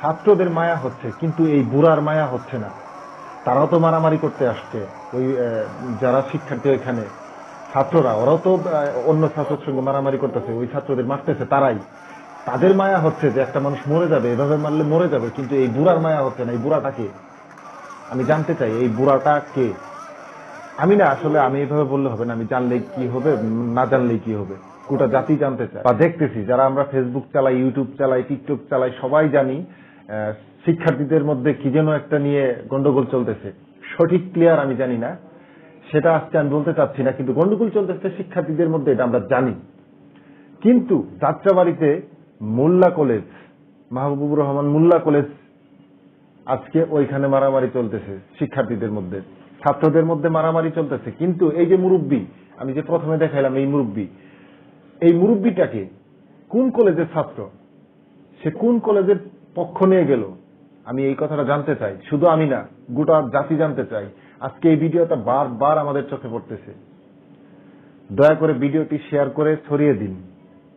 ছাত্রদের মায়া হচ্ছে, কিন্তু এই বুড়ার মায়া হচ্ছে না। তারাও তো মারামারি করতে আসছে, ওই যারা শিক্ষার্থী ওইখানে। ছাত্ররা, ওরাও তো অন্য ছাত্রের সঙ্গে মারামারি করতেছে, ওই ছাত্রদের মারতেছে তারাই। তাদের মায়া হচ্ছে যে একটা মানুষ মরে যাবে, এভাবে মারলে মরে যাবে, কিন্তু এই বুড়ার মায়া হচ্ছে না, এই বুড়াটা কে? আমি জানতে চাই, এই বুড়াটা কে? আমি না, আসলে আমি এইভাবে বললে হবে না, আমি জানলেই কি হবে, না জানলেই কি হবে। গোটা জাতি জানতে চায়। বা দেখতেছি, যারা আমরা ফেসবুক চালাই ইউটিউব চালাই টিকটক চালাই, সবাই জানি শিক্ষার্থীদের মধ্যে কি যেন একটা নিয়ে গন্ডগোল চলতেছে। সঠিক ক্লিয়ার আমি জানি না। সেটা আজকে আমি বলতে চাচ্ছি না, কিন্তু গন্ডগোল চলতেছে শিক্ষার্থীদের মধ্যে, এটা আমরা জানি। কিন্তু যাত্রাবাড়িতে মোল্লা কলেজ, মাহবুবুর রহমান মোল্লা কলেজ আজকে ওইখানে মারামারি চলতেছে শিক্ষার্থীদের মধ্যে। ছাত্রদের মধ্যে মারামারি চলতেছে। কিন্তু এই যে মুরব্বী, আমি যে প্রথমে দেখাইলাম এই মুরব্বী এই মুরব্বীটাকে কোন কলেজের ছাত্র? সে কোন কলেজের পক্ষ নিয়ে গেল? আমি এই কথাটা জানতে চাই। শুধু আমি না, গোটা জাতি জানতে চাই। আজকে এই ভিডিওটা বারবার আমাদের চোখে পড়তেছে। দয়া করে ভিডিওটি শেয়ার করে ছড়িয়ে দিন।